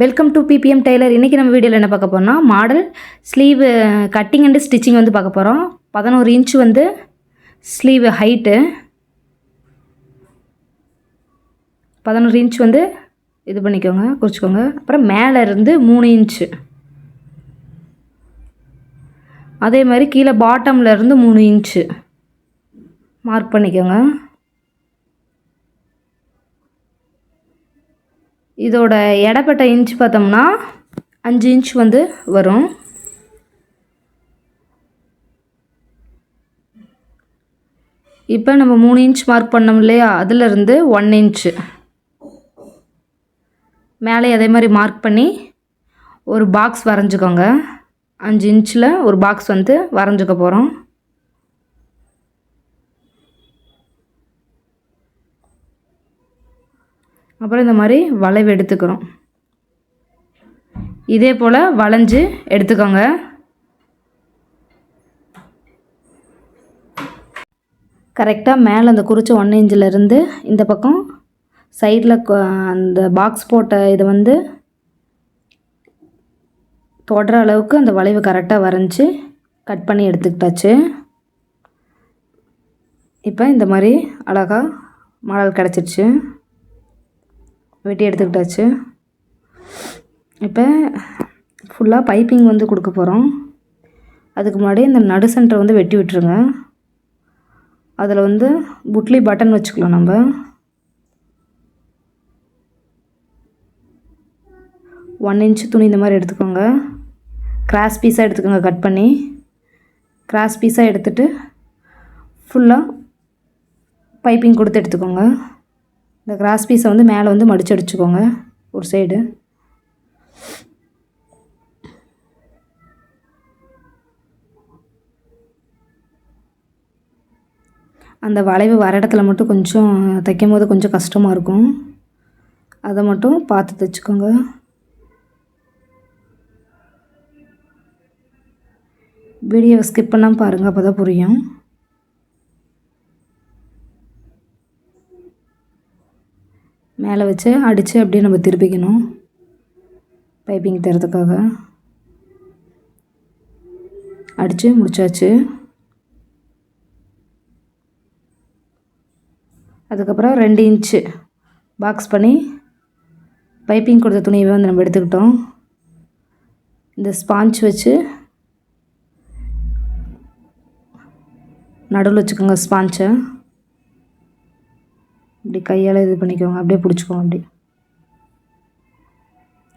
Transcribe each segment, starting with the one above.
Welcome to BBM Taylor இன்றைக்கி நம்ம வீடியோவில் என்ன பார்க்க போறோம்னா model sleeve cutting and stitching வந்து பார்க்க போகிறோம் பதினோரு இன்ச் வந்து ஸ்லீவ் ஹைட்டு பதினோரு இன்ச் வந்து இது பண்ணிக்கோங்க குறிச்சிக்கோங்க. அப்புறம் மேலே இருந்து மூணு இன்ச்சு அதே மாதிரி கீழே பாட்டமில் இருந்து மூணு இன்ச்சு மார்க் பண்ணிக்கோங்க. இதோட எடப்பட்ட இன்ச் பார்த்தோம்னா அஞ்சு இன்ச் வந்து வரும். இப்போ நம்ம மூணு இன்ச் மார்க் பண்ணோம் இல்லையா? அதிலிருந்து ஒன் இன்ச்சு மேலே அதே மாதிரி மார்க் பண்ணி ஒரு பாக்ஸ் வரைஞ்சிக்கோங்க. அஞ்சு இன்ச்சில் ஒரு பாக்ஸ் வந்து வரைஞ்சிக்க போகிறோம் அப்புறம் இந்த மாதிரி வளைவு எடுத்துக்கிறோம். இதே போல் வளைஞ்சு எடுத்துக்கோங்க. கரெக்டாக மேலே அந்த குறிச்ச ஒன் இன்ச்சிலேருந்து இந்த பக்கம் சைடில் அந்த பாக்ஸ் போட்ட இதை வந்து தொடுற அளவுக்கு அந்த வளைவு கரெக்டாக வரைஞ்சி கட் பண்ணி எடுத்துக்கிட்டாச்சு. இப்போ இந்த மாதிரி அழகாக மாடல் கிடச்சிருச்சு. வெட்டி எடுத்துக்கிட்டாச்சு. இப்போ ஃபுல்லாக பைப்பிங் வந்து கொடுக்க போகிறோம் அதுக்கு முன்னாடி இந்த நடு சென்டர் வந்து வெட்டி விட்டுருங்க. அதில் வந்து புட்லி பட்டன் வச்சுக்கலாம் நம்ம. ஒன் இன்ச்சு துணி இந்த மாதிரி எடுத்துக்கோங்க. கிராஸ் பீஸாக எடுத்துக்கோங்க கட் பண்ணி. கிராஸ் பீஸாக எடுத்துகிட்டு ஃபுல்லாக பைப்பிங் கொடுத்து எடுத்துக்கோங்க. இந்த கிராஸ் பீஸை வந்து மேலே வந்து மடிச்சு அடிச்சுக்கோங்க ஒரு சைடு அந்த வளைவு வர இடத்துல மட்டும் கொஞ்சம் தைக்கும் போது கொஞ்சம் கஷ்டமாக இருக்கும். அதை மட்டும் பார்த்து தைச்சிக்கோங்க. வீடியோவை ஸ்கிப் பண்ணாமல் பாருங்கள் அப்போ தான் புரியும். மேலே வச்சு அடித்து அப்படியே நம்ம திருப்பிக்கணும். பைப்பிங் தரதுக்காக அடித்து முடிச்சாச்சு. அதுக்கப்புறம் ரெண்டு இன்ச்சு பாக்ஸ் பண்ணி பைப்பிங் கொடுத்த துணியவே வந்து நம்ம எடுத்துக்கிட்டோம். இந்த ஸ்பாஞ்ச் வச்சு நடுவில் வச்சுக்கோங்க ஸ்பாஞ்சை. இப்படி கையால் இது பண்ணிக்கோங்க. அப்படியே பிடிச்சிக்கோங்க அப்படி.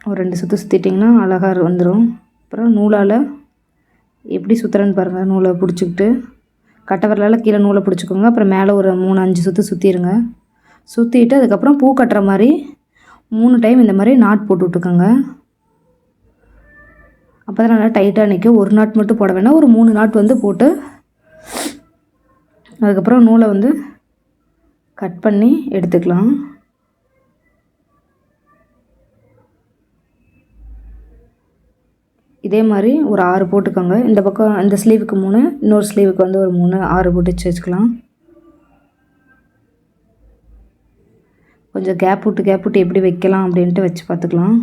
ஒரு ரெண்டு சுற்று சுற்றிட்டிங்கன்னா அழகாக வந்துடும் அப்புறம் நூலால் எப்படி சுற்றுறேன்னு பாருங்கள் நூலை பிடிச்சிக்கிட்டு கட்டை கீழே நூலை பிடிச்சிக்கோங்க. அப்புறம் மேலே ஒரு மூணு அஞ்சு சுற்று சுற்றிடுங்க சுற்றிட்டு அதுக்கப்புறம் பூ கட்டுற மாதிரி மூணு டைம் இந்த மாதிரி நாட் போட்டு விட்டுக்கோங்க. அப்போ தான் நல்லா டைட்டாக நிற்கும் ஒரு நாட் மட்டும் போட வேணாம். ஒரு மூணு நாட் வந்து போட்டு அதுக்கப்புறம் நூலை வந்து கட் பண்ணி எடுத்துக்கலாம். இதே மாதிரி ஒரு ஆறு போட்டுக்கோங்க. இந்த பக்கம் இந்த ஸ்லீவுக்கு மூணு இன்னொரு ஸ்லீவுக்கு வந்து ஒரு மூணு ஆறு போட்டு வச்சு வச்சுக்கலாம். கொஞ்சம் கேப் விட்டு கேப் விட்டு எப்படி வைக்கலாம் அப்படின்ட்டு வச்சு பார்த்துக்கலாம்.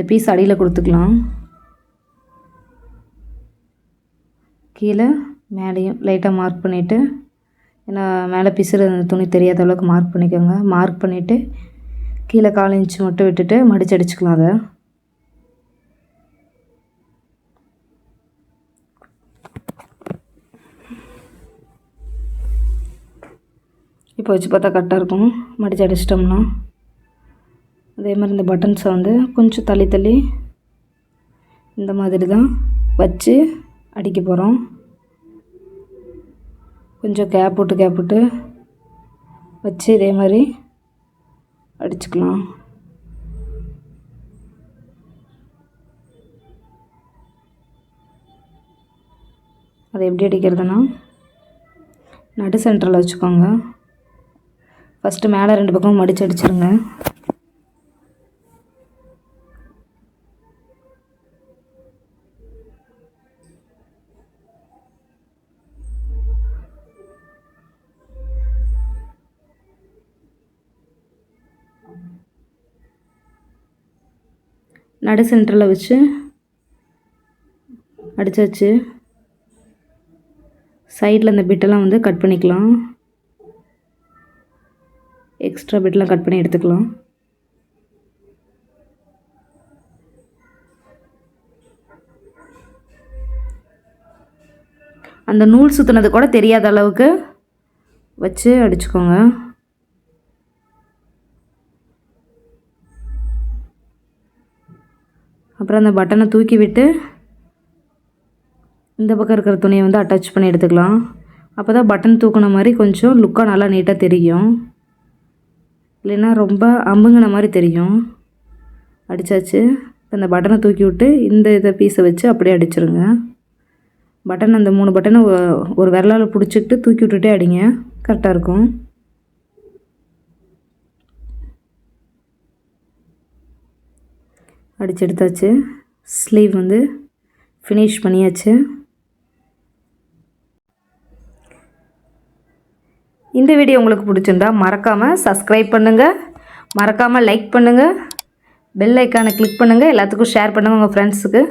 இந்த பீஸ் அடியில் கொடுத்துக்கலாம். கீழே மேலேயும் லைட்டாக மார்க் பண்ணிவிட்டு ஏன்னா மேலே பிசுறு அந்த துணி தெரியாத அளவுக்கு மார்க் பண்ணிக்கோங்க. மார்க் பண்ணிவிட்டு கீழே கால் இன்ச்சு மட்டும் விட்டுட்டு மடிச்சு அடிச்சுக்கலாம் அதை. இப்போ வச்சு பார்த்தா கரெக்டாக இருக்கும். மடிச்சு அடிச்சிட்டோம்னா. அதே மாதிரி இந்த பட்டன்ஸை வந்து கொஞ்சம் தள்ளி தள்ளி இந்த மாதிரி தான் வச்சு அடிக்க போகிறோம் கொஞ்சம் கேப் விட்டு கேப் விட்டு வச்சு இதே மாதிரி அடிச்சுக்கலாம். அதை எப்படி அடிக்கிறதுனா நடு சென்டரில் வச்சுக்கோங்க. ஃபஸ்ட்டு மேலே ரெண்டு பக்கம் மடித்து அடிச்சிருங்க. நடு சென்டரில் வச்சு அடிச்சாச்சு சைடில் இந்த பிட்டெல்லாம் வந்து கட் பண்ணிக்கலாம். எக்ஸ்ட்ரா பிட்லாம் கட் பண்ணி எடுத்துக்கலாம். அந்த நூல் சுற்றுனது கூட தெரியாத அளவுக்கு வச்சு அடிச்சுக்கோங்க. அப்புறம் அந்த பட்டனை தூக்கி விட்டு இந்த பக்கம் இருக்கிற துணியை வந்து அட்டாச் பண்ணி எடுத்துக்கலாம். அப்போ தான் பட்டன் தூக்குன மாதிரி கொஞ்சம் லுக்காக நல்லா நீட்டாக தெரியும். இல்லைன்னா ரொம்ப அம்புங்கின மாதிரி தெரியும். அடித்தாச்சு இப்போ அந்த பட்டனை தூக்கி விட்டு இந்த இதை பீஸை வச்சு அப்படியே அடிச்சிருங்க. பட்டன் அந்த மூணு பட்டனை ஒரு விரலால் பிடிச்சிக்கிட்டு தூக்கி விட்டுட்டே அடிங்க. கரெக்டாக இருக்கும். அடிச்சு எடுத்தாச்சு ஸ்லீவ் வந்து ஃபினிஷ் பண்ணியாச்சு. இந்த வீடியோ உங்களுக்கு பிடிச்சிருந்தா மறக்காமல் சப்ஸ்கிரைப் பண்ணுங்கள் மறக்காமல் லைக் பண்ணுங்கள் பெல் ஐக்கானை கிளிக் பண்ணுங்கள் எல்லாத்துக்கும் ஷேர் பண்ணுங்கள் உங்கள் ஃப்ரெண்ட்ஸுக்கு